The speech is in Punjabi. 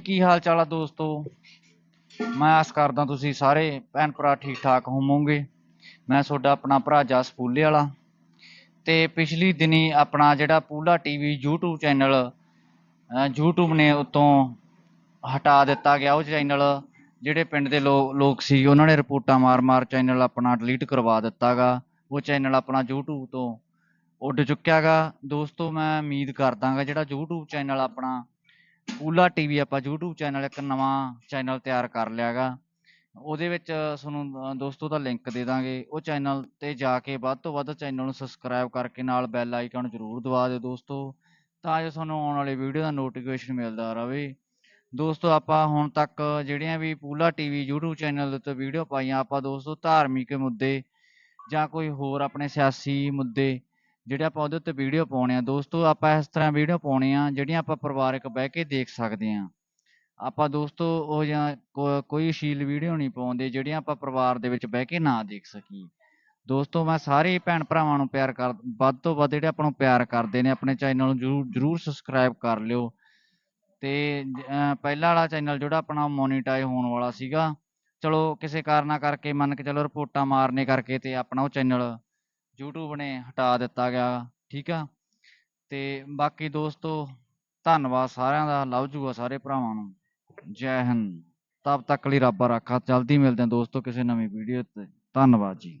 ਕੀ ਹਾਲ ਚਾਲ ਆ ਦੋਸਤੋ? ਮੈਂ ਆਸ ਕਰਦਾ ਤੁਸੀਂ ਸਾਰੇ ਭੈਣ ਭਰਾ ਠੀਕ ਠਾਕ ਹੋਵੋਗੇ। ਮੈਂ ਤੁਹਾਡਾ ਆਪਣਾ ਭਰਾ ਜਸ ਫੂਲੇ ਵਾਲਾ। ਤੇ ਪਿਛਲੀ ਦਿਨੀ ਆਪਣਾ ਜਿਹੜਾ Poola TV YouTube channel YouTube ਨੇ ਉਤੋਂ ਹਟਾ ਦਿੱਤਾ ਗਿਆ ਉਹ ਚੈਨਲ, ਜਿਹੜੇ ਪਿੰਡ ਦੇ ਲੋ- ਲੋਕ ਸੀ, ਉਹਨਾਂ ਨੇ ਰਿਪੋਰਟਾਂ ਮਾਰ-ਮਾਰ ਚੈਨਲ ਆਪਣਾ ਡਿਲੀਟ ਕਰਵਾ ਦਿੱਤਾਗਾ ਉਹ ਚੈਨਲ ਆਪਣਾ YouTube ਤੋਂ ਉੱਡ ਚੁੱਕਿਆਗਾ ਦੋਸਤੋ, ਮੈਂ ਉਮੀਦ ਕਰਦਾਗਾ ਜਿਹੜਾ YouTube ਚੈਨਲ ਆਪਣਾ ਪੂਲਾ ਟੀਵੀ ਆਪਾਂ YouTube ਚੈਨਲ ਇੱਕ ਨਵਾਂ ਚੈਨਲ ਤਿਆਰ ਕਰ ਲਿਆਗਾ। ਉਹਦੇ ਵਿੱਚ ਤੁਹਾਨੂੰ ਦੋਸਤੋ ਦਾ ਲਿੰਕ ਦੇ ਦਾਂਗੇ। ਉਹ ਚੈਨਲ ਤੇ ਜਾ ਕੇ ਵੱਧ ਤੋਂ ਵੱਧ ਚੈਨਲ ਨੂੰ ਸਬਸਕ੍ਰਾਈਬ ਕਰਕੇ ਨਾਲ ਬੈਲ ਆਈਕਨ ਜ਼ਰੂਰ ਦਬਾ ਦਿਓ ਦੋਸਤੋ, ਤਾਂ ਜੋ ਤੁਹਾਨੂੰ ਆਉਣ ਵਾਲੀ ਵੀਡੀਓ ਦਾ ਨੋਟੀਫਿਕੇਸ਼ਨ ਮਿਲਦਾ ਰਹੇ ਦੋਸਤੋ ਆਪਾਂ ਹੁਣ ਤੱਕ ਜਿਹੜੀਆਂ ਵੀ ਪੂਲਾ ਟੀਵੀ, YouTube ਚੈਨਲ ਦੇ ਉੱਤੇ ਵੀਡੀਓ ਪਾਈਆਂ, ਆਪਾਂ ਦੋਸਤੋ ਧਾਰਮਿਕ ਮੁੱਦੇ ਜਾਂ ਕੋਈ ਹੋਰ ਆਪਣੇ ਸਿਆਸੀ ਮੁੱਦੇ ਜਿਹੜੇ ਆਪਾਂ ਉਹਦੇ ਉੱਤੇ ਵੀਡੀਓ ਪਾਉਣੇ ਆ, ਦੋਸਤੋ ਆਪਾਂ ਇਸ ਤਰ੍ਹਾਂ ਵੀਡੀਓ ਪਾਉਣੇ ਆ, ਜਿਹੜੀਆਂ ਆਪਾਂ ਪਰਿਵਾਰਕ ਬਹਿ ਕੇ ਦੇਖ ਸਕਦੇ ਆ। ਆਪਾਂ ਦੋਸਤੋ ਉਹ ਜਾਂ ਕੋਈ ਅਸ਼ਲੀਲ ਵੀਡੀਓ ਨਹੀਂ ਪਾਉਂਦੇ, ਜਿਹੜੀਆਂ ਆਪਾਂ ਪਰਿਵਾਰ ਦੇ ਵਿੱਚ ਬਹਿ ਕੇ ਨਾ ਦੇਖ ਸਕੀਏ। ਦੋਸਤੋ ਮੈਂ ਸਾਰੇ ਭੈਣ ਭਰਾਵਾਂ ਨੂੰ ਪਿਆਰ ਕਰ, ਵੱਧ ਤੋਂ ਵੱਧ ਜਿਹੜੇ ਆਪਾਂ ਨੂੰ ਪਿਆਰ ਕਰਦੇ ਨੇ, ਆਪਣੇ ਚੈਨਲ ਨੂੰ ਜਰੂਰ ਜਰੂਰ ਸਬਸਕ੍ਰਾਈਬ ਕਰ ਲਿਓ। ਤੇ ਜ- ਪਹਿਲਾ ਵਾਲਾ ਚੈਨਲ ਜਿਹੜਾ ਆਪਣਾ ਮੋਨੀਟਾਈਜ਼ ਹੋਣ ਵਾਲਾ ਸੀਗਾ। ਚਲੋ, ਕਿਸੇ ਕਾਰਨਾਂ ਕਰਕੇ ਮੰਨ ਕੇ ਚਲੋ ਰਿਪੋਰਟਾਂ ਮਾਰਨੇ ਕਰਕੇ ਤੇ ਆਪਣਾ ਉਹ ਚੈਨਲ YouTube ਨੇ ਹਟਾ ਦਿੱਤਾ ਗਿਆ, ਠੀਕ ਆ? ਤੇ ਬਾਕੀ ਦੋਸਤੋ, ਧੰਨਵਾਦ ਸਾਰਿਆਂ ਦਾ, ਲਵ ਜੂਗਾ ਸਾਰੇ ਭਰਾਵਾਂ ਨੂੰ। ਜੈ ਹਿੰਦ। ਤਬ ਤੱਕ ਲਈ ਰੱਬ ਰਾਖਾ। ਜਲਦੀ ਮਿਲਦੇ ਹਾਂ ਦੋਸਤੋ ਕਿਸੇ ਨਵੀਂ ਵੀਡੀਓ ਤੇ। ਧੰਨਵਾਦ ਜੀ।